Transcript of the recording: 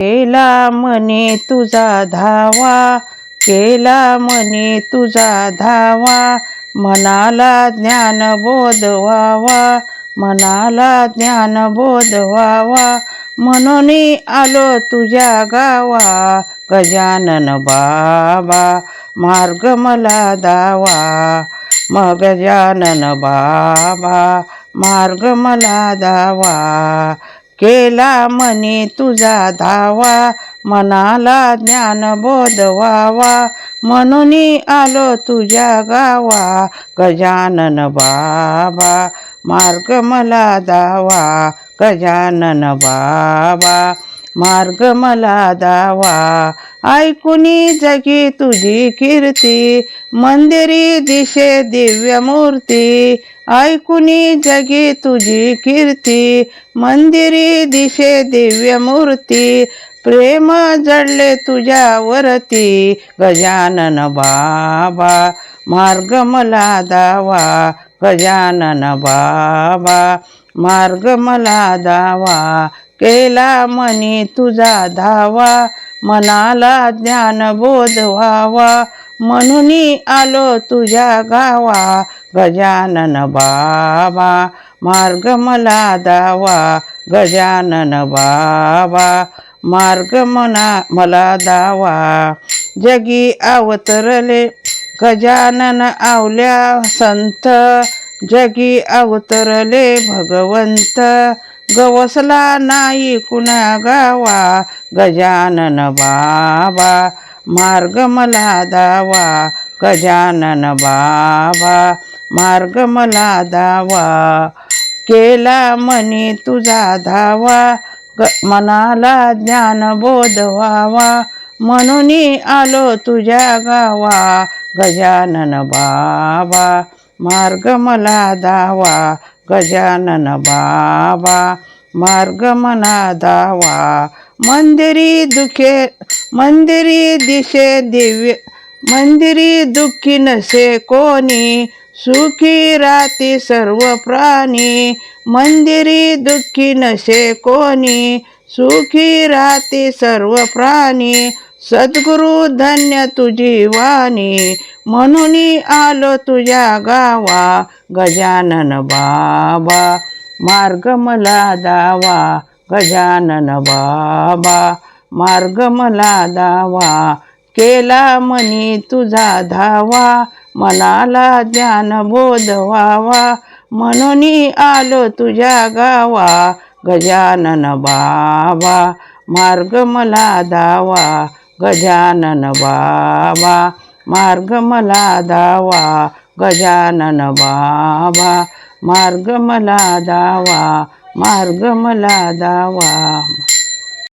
केला मने तुझा धावा केला मने तुझा धावा. मनाला ज्ञान बोध व्हावा मनाला ज्ञान बोध व्हावा म्हणून आलो तुझ्या गावा गजानन बाबा मार्ग मला दावा. मग गजानन बाबा मार्ग मला दावा. केला म्हणे तुझा धावा. मनाला ज्ञान बोध व्हावा म्हणून आलो तुझ्या गावा. गजानन बाबा मार्ग मला दावा. गजानन बाबा मार्ग मला दावा. ऐकुनी जगी तुझी कीर्ती मंदिरी दिशे दिव्य मूर्ती. ऐकुनी जगी तुझी कीर्ती मंदिरी दिशे दिव्य मूर्ती. प्रेम जडले तुझ्यावरती गजानन बाबा. मार्ग मला दावा गजानन बाबा. मार्ग मला दावा केला मनी तुझा धावा. मनाला ज्ञान बोध व्हावा म्हणून आलो तुझ्या गावा. गजानन बाबा मार्ग मला दावा. गजानन बाबा मार्ग मना मला दावा. जगी अवतरले गजानन आवल्या संत. जगी अवतरले भगवंत. गवसला नाही कुणा गावा. गजानन बाबा मार्ग मला दावा. गजानन बाबा मार्ग मला दावा. केला मनी तुझा धावा. ग मनाला ज्ञान बोध व्हावा. म्हणून आलो तुझ्या गावा. गजानन बाबा मार्ग मला दावा. गजानन बाबा मार्ग मना दावा. मंदिरी दुखे मंदिरी दिशे दिव्य मंदिरी दुःखी नसे कोणी सुखी राती सर्व प्राणी मंदिरी दुःखी नसे कोणी सुखी राती सर्व प्राणी सद्गुरु धन्य तुझी वाणी म्हणून आलो तुझ्या गावा गजानन बाबा मार्ग मला दावा गजानन बाबा मार्ग मला दावा केला मनी तुझा धावा मनाला ज्ञान बोध व्हावा म्हणून आलो तुझ्या गावा गजानन बाबा मार्ग मला दावा गजानन बाबा मार्ग मला दावा गजानन बाबा मार्ग मला दावा मार्ग मला दावा